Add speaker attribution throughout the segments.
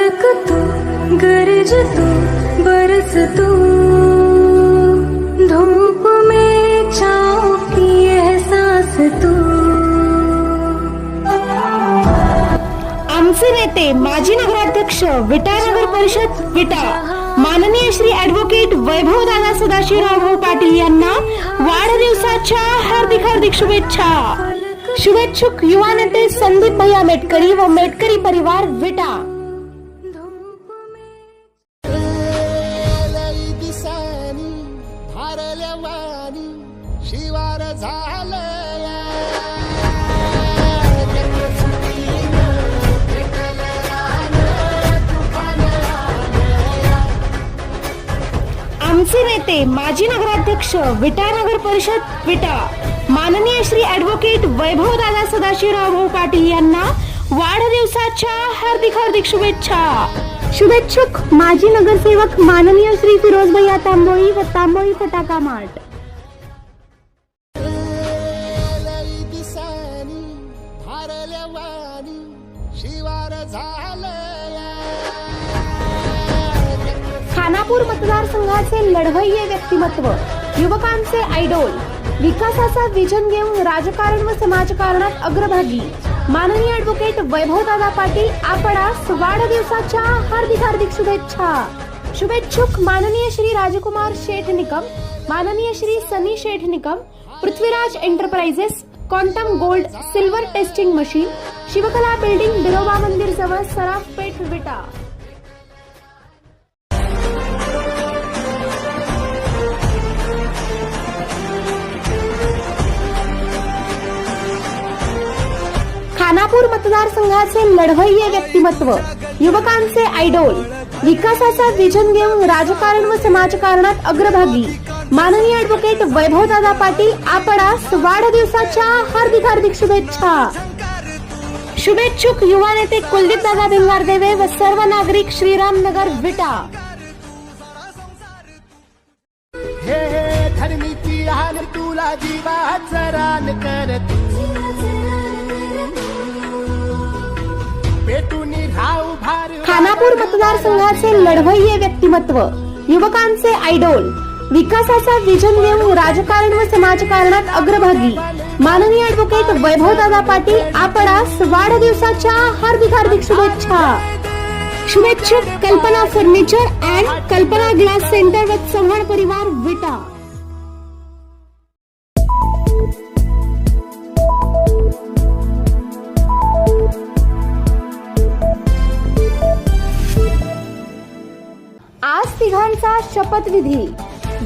Speaker 1: पलक तू गरज तू बरस तू धूप में छाँव की एहसास तू.
Speaker 2: आमचे नेते माजी नगराध्यक्ष विटा नगर परिषद विटा. माननीय श्री ऍडव्होकेट वैभव दादा सदाशिवराव पाटील यांना वाढदिवसाच्या हार्दिक हार्दिक शुभेच्छा. शुभेच्छुक युवा नेते संदीप भैया मेटकरी व मेटकरी परिवार विटा.
Speaker 3: शिवार झालया
Speaker 2: आमचे नेते माजी नगराध्यक्ष विटा नगर परिषद विटा. माननीय श्री ऍडव्होकेट वैभव दादा सदाशिवराव पाटील यांना वाढदिवसाच्या हार्दिक हार्दिक शुभेच्छा. शुभेच्छुक माजी नगरसेवक माननीय श्री फिरोज भैया तांबोळी व तांबोळी फटाका मार्ट.
Speaker 3: शिवार
Speaker 2: खानापूर मतदारसंघाचे लढवय्ये व्यक्तिमत्व युवकांचे आयडोल विकासाचा विजन घेऊन राजकारण व समाजकारणात अग्रभागी. माननीय ऍडव्होकेट वैभवदादा पाटील आपणास वाढदिवसाच्या हार्दिक हार्दिक शुभेच्छा. शुभेच्छुक माननीय श्री राजकुमार शेठ निकम माननीय Shri Sunny Sheth Nikam Prithviraj enterprises quantum gold silver testing machine Shivkala building Biroba मंदिर जवळ सराफ पेठ विटा. खानापूर मतदारसंघाचे लढवय्ये व्यक्तिमत्व युवकांचे आयडोल विकासाचा विजन घेऊन राजकारण व समाजकारणात अग्रभागी. माननीय ऍडव्होकेट वैभवदादा पाटील आपणास वाढदिवसाच्या हार्दिक हार्दिक शुभेच्छा. शुभेच्छुक युवा नेते कुलदीप दादा भिंगारदेवे व सर्व नागरिक श्रीरामनगर विटा.
Speaker 3: तुला जीवाचं रान कर
Speaker 2: खानापूर मतदारसंघाचे लढवय्ये व्यक्तिमत्व. युवकांचे आयडॉल. विकासाचा विजन घेऊन राजकारण व समाजकारणात अग्रभागी. माननीय ऍडव्होकेट वैभवदादा पाटील आपणास वाढदिवसाच्या हार्दिक हार्दिक शुभेच्छा. शुभेच्छुक Kalpana furniture and Kalpana glass centre व चव्हाण परिवार विटा. आज तिघांचा शपथविधी.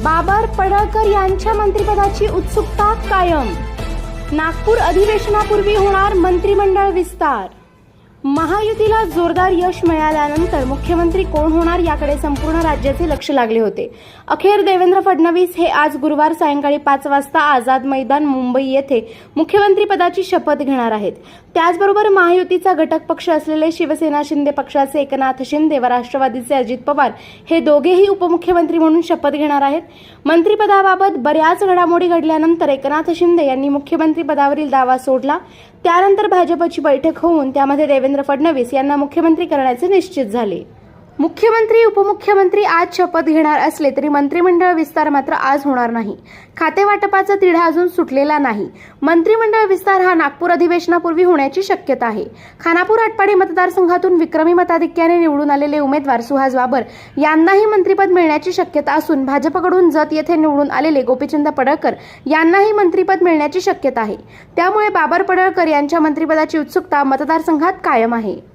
Speaker 2: बाबर पडळकर यांच्या मंत्रिपदाची उत्सुकता कायम. नागपूर अधिवेशनापूर्वी होणार मंत्रिमंडळ विस्तार. महायुतीला जोरदार यश मिळाल्यानंतर मुख्यमंत्री कोण होणार याकडे संपूर्ण राज्याचे लक्ष लागले होते. अखेर देवेंद्र फडणवीस हे आज गुरुवार सायंकाळी पाच वाजता आझाद मैदान मुंबई येथे मुख्यमंत्रीपदाची शपथ घेणार आहेत. त्याचबरोबर महायुतीचा घटक पक्ष असलेले शिवसेना शिंदे पक्षाचे एकनाथ शिंदे व राष्ट्रवादीचे अजित पवार हे दोघेही उपमुख्यमंत्री म्हणून शपथ घेणार आहेत. मंत्रिपदाबाबत बऱ्याच घडामोडी घडल्यानंतर एकनाथ शिंदे यांनी मुख्यमंत्रीपदावरील दावा सोडला. त्यानंतर भाजपची बैठक होऊन त्यामध्ये देवेंद्र फडणवीस यांना मुख्यमंत्री करण्याचे निश्चित झाले. मुख्यमंत्री उपमुख्यमंत्री आज शपथ घेणार असले तरी मंत्रिमंडळ विस्तार मात्र आज होणार नाही. खातेवाटपाचा तिढा अजून सुटलेला नाही. मंत्रिमंडळ विस्तार हा नागपूर अधिवेशनापूर्वी होण्याची शक्यता आहे. खानापूर आटपाडी मतदारसंघातून विक्रमी मताधिक्याने निवडून आलेले उमेदवार सुहास बाबर यांनाही मंत्रिपद मिळण्याची शक्यता असून भाजपकडून जत येथे निवडून आलेले गोपीचंद पडळकर यांनाही मंत्रिपद मिळण्याची शक्यता आहे. त्यामुळे बाबर पडळकर यांच्या मंत्रिपदाची उत्सुकता मतदारसंघात कायम आहे.